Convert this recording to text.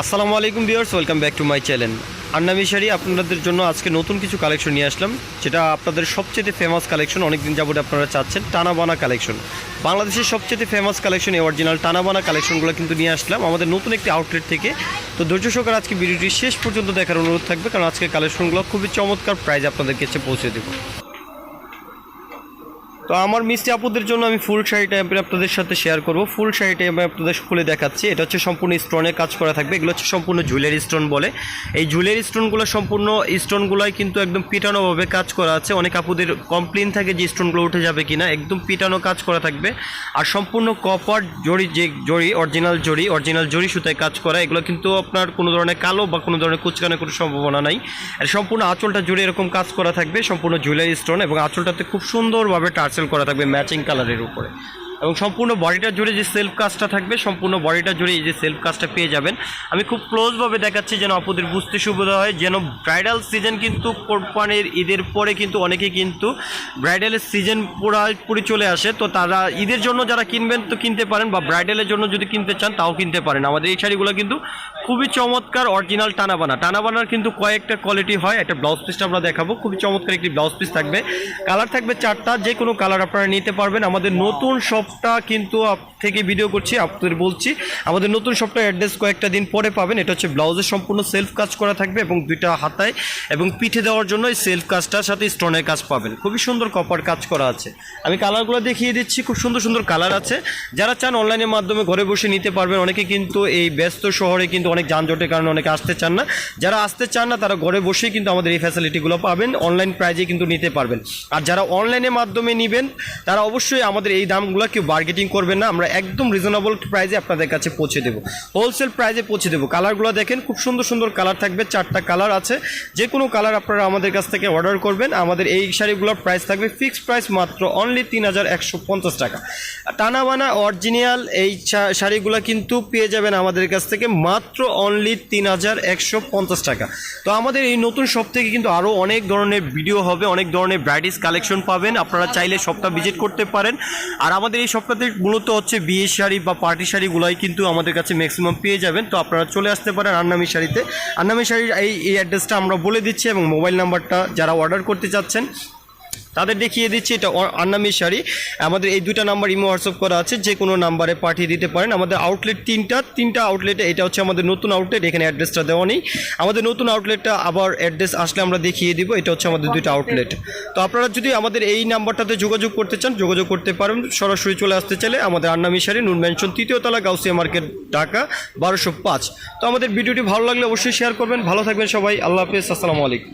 আসসালামু আলাইকুম viewers, welcome back to my channel. আন্নামি sari আপনাদের জন্য আজকে নতুন কিছু কালেকশন নিয়ে আসলাম, যেটা আপনাদের সবচেয়ে ফেমাস কালেকশন, অনেকদিন যাবত আপনারা চাচ্ছেন, টানাবানা কালেকশন। বাংলাদেশের সবচেয়ে ফেমাস কালেকশন, এই অরিজিনাল টানাবানা কালেকশনগুলো কিন্তু নিয়ে আসলাম, আমাদের নতুন একটি আউটলেট থেকে। তো ধৈর্য সহকারে আজকে ভিডিওটি শেষ পর্যন্ত দেখার অনুরোধ থাকবে, কারণ আজকে কালেকশনগুলো খুবই চমৎকার প্রাইজ আপনাদের কাছে পৌঁছে দেবো। তো আমার মিষ্টি আপুদের জন্য আমি ফুল শাড়িটা আপনাদের সাথে শেয়ার করব। ফুল শাড়িটা আমি আপনাদের খুলে দেখাচ্ছি। এটা হচ্ছে সম্পূর্ণ স্টোনে কাজ করা থাকবে। এগুলো হচ্ছে সম্পূর্ণ ঝুলের স্টোন বলে। এই ঝুলের স্টোনগুলো সম্পূর্ণ স্টোনগুলোই কিন্তু একদম পিটানোভাবে কাজ করা আছে। অনেক আপুদের কমপ্লেন থাকে যে স্টোনগুলো উঠে যাবে কিনা। একদম পিটানো কাজ করা থাকবে। আর সম্পূর্ণ কপার জড়ি যে জড়ি অরিজিনাল জড়ি অরিজিনাল জড়ি সুতায় কাজ করা। এগুলো কিন্তু আপনার কোনো ধরনের কালো বা কোনো ধরনের কুচকানোর কোনো সম্ভাবনা নাই। আর সম্পূর্ণ আঁচলটা জুড়ে এরকম কাজ করা থাকবে। সম্পূর্ণ জুয়েলারি স্টোন এবং আঁচলটাতে খুব সুন্দরভাবে টার্সেল করা থাকবে ম্যাচিং কালারের উপরে। এবং সম্পূর্ণ বডিটা জুড়ে যে সেলফ কাজটা থাকবে, সম্পূর্ণ বডিটা জুড়ে এই যে সেলফ কাজটা পেয়ে যাবেন। আমি খুব ক্লোজভাবে দেখাচ্ছি যেন আপুদের বুঝতে সুবিধা হয়, যেন ব্রাইডাল সিজন কিন্তু কোরবানির ঈদের পরে কিন্তু অনেকে কিন্তু ব্রাইডালের সিজন পুরোপুরি চলে আসে। তো তারা ঈদের জন্য যারা কিনবেন তো কিনতে পারেন বা ব্রাইডালের জন্য যদি কিনতে চান তাও কিনতে পারেন। আমাদের এই শাড়িগুলো কিন্তু খুবই চমৎকার অরিজিনাল টানাবানা। টানাবানার কিন্তু কয়েকটা কোয়ালিটি হয়, একটা ব্লাউজ পিসটা আমরা দেখাবো। খুবই চমৎকার একটি ব্লাউজ পিস থাকবে। কালার থাকবে চারটা যে কোনো কালার আপনারা নিতে পারবেন। আমাদের নতুন শপটা কিন্তু থেকে ভিডিও করছি আপনাদের বলছি। আমাদের নতুন শপটা অ্যাড্রেস কয়েকটা দিন পরে পাবেন। এটা হচ্ছে ব্লাউজের সম্পূর্ণ সেলফ কাজ করা থাকবে এবং দুইটা হাতায় এবং পিঠে দেওয়ার জন্য এই সেলফ কাজটার সাথে স্টোনের কাজ পাবেন। খুবই সুন্দর কপার কাজ করা আছে। আমি কালারগুলো দেখিয়ে দিচ্ছি, খুব সুন্দর সুন্দর কালার আছে। যারা চান অনলাইনের মাধ্যমে ঘরে বসে নিতে পারবেন, অনেকে কিন্তু এই ব্যস্ত শহরে কিন্তু অনেক যানজটের কারণে অনেকে আসতে চান না। যারা আসতে চান না, তারা ঘরে বসেই কিন্তু আমাদের এই ফ্যাসিলিটিগুলো পাবেন। অনলাইন প্রাইজে কিন্তু নিতে পারবেন। আর যারা অনলাইনের মাধ্যমে নেবেন, তারা অবশ্যই আমাদের এই দামগুলো কেউ বার্গেটিং করবেন না, আমরা একদম রিজনেবল প্রাইজে আপনাদের কাছে পৌঁছে দেবো। হোলসেল প্রাইজে পৌঁছে দেবো। কালারগুলো দেখেন, খুব সুন্দর সুন্দর কালার থাকবে, চারটা কালার আছে। যে কোনো কালার আপনারা আমাদের কাছ থেকে অর্ডার করবেন। আমাদের এই শাড়িগুলোর প্রাইস থাকবে ফিক্সড প্রাইস মাত্র অনলি তিন হাজার একশো পঞ্চাশ টাকা। টানা বানা অরিজিনাল এই শাড়িগুলো কিন্তু পেয়ে যাবেন আমাদের কাছ থেকে মাত্র অনলি তিন হাজার একশো পঞ্চাশ টাকা। তো আমাদের এই নতুন শপ থেকে কিন্তু আরও অনেক ধরনের ভিডিও হবে, অনেক ধরনের ব্রাইডিস কালেকশন পাবেন। আপনারা চাইলে শপটা ভিজিট করতে পারেন। আর আমাদের এই শপটাতে মূলত হচ্ছে বিয়ে শাড়ি বা পার্টি শাড়িগুলোই কিন্তু আমাদের কাছে ম্যাক্সিমাম পেয়ে যাবেন। তো আপনারা চলে আসতে পারেন আন্নামি শাড়িতে। আন্নামি শাড়ির এই এই অ্যাড্রেসটা আমরা বলে দিচ্ছি এবং মোবাইল নাম্বারটা যারা অর্ডার করতে চাচ্ছেন তাদের দেখিয়ে দিচ্ছি এটা আন্নামি শাড়ি। আমাদের এই দুটা নাম্বার ইমো হোয়াটসঅ্যাপ করা আছে যে কোনো নাম্বারে পাঠিয়ে দিতে পারেন। আমাদের আউটলেট তিনটা তিনটা আউটলেটে এটা হচ্ছে আমাদের নতুন আউটলেট এখানে অ্যাড্রেসটা দেওয়া নেই। আমাদের নতুন আউটলেটটা আবার অ্যাড্রেস আসলে আমরা দেখিয়ে দিব এটা হচ্ছে আমাদের দুইটা আউটলেট তো আপনারা যদি আমাদের এই নাম্বারটাতে যোগাযোগ করতে চান যোগাযোগ করতে পারেন। সরাসরি চলে আসতে চাইলে আমাদের আন্নামি শাড়ি নুন ম্যানশন তৃতীয় তলা গাউসিয়া মার্কেট ঢাকা বারোশো পাঁচ। তো আমাদের ভিডিওটি ভালো লাগলে অবশ্যই শেয়ার করবেন। ভালো থাকবেন সবাই। আল্লাহ হাফিজ। আসসালামু আলাইকুম।